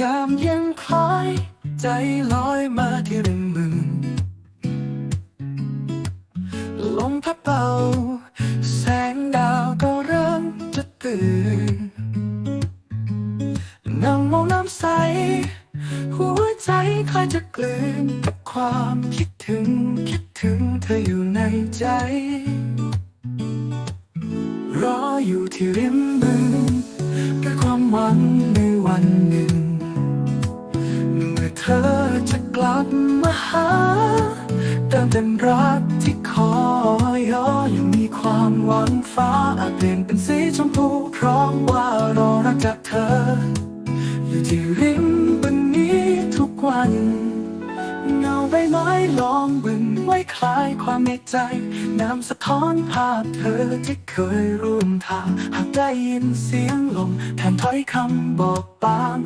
ยามเย็นคล้ายใจลอยมาที่ริมบึงลมพัดเบา แสงดาวก็เริ่มจะตื่นนั่งมองน้ำใส หัวใจคล้ายจะกลืนกับความคิดถึง คิดถึงเธออยู่ในใจ รออยู่ที่ริมบึงด้วยความหวังในวันหนึ่ง หา เติมเต็มรักที่คอยยอยังมีความหวังฟ้าอาจเปลี่ยนเป็นสีชมพูเพราะว่ารอรักจากเธอ อยู่ที่ริมบึงนี้ทุกวันเงาใบไม้ลองบึงไว้คลายความในใจ น้ำสะท้อนภาพเธอที่เคยร่วมทาง หากได้ยินเสียงลมแทนถ้อยคำบอกบาง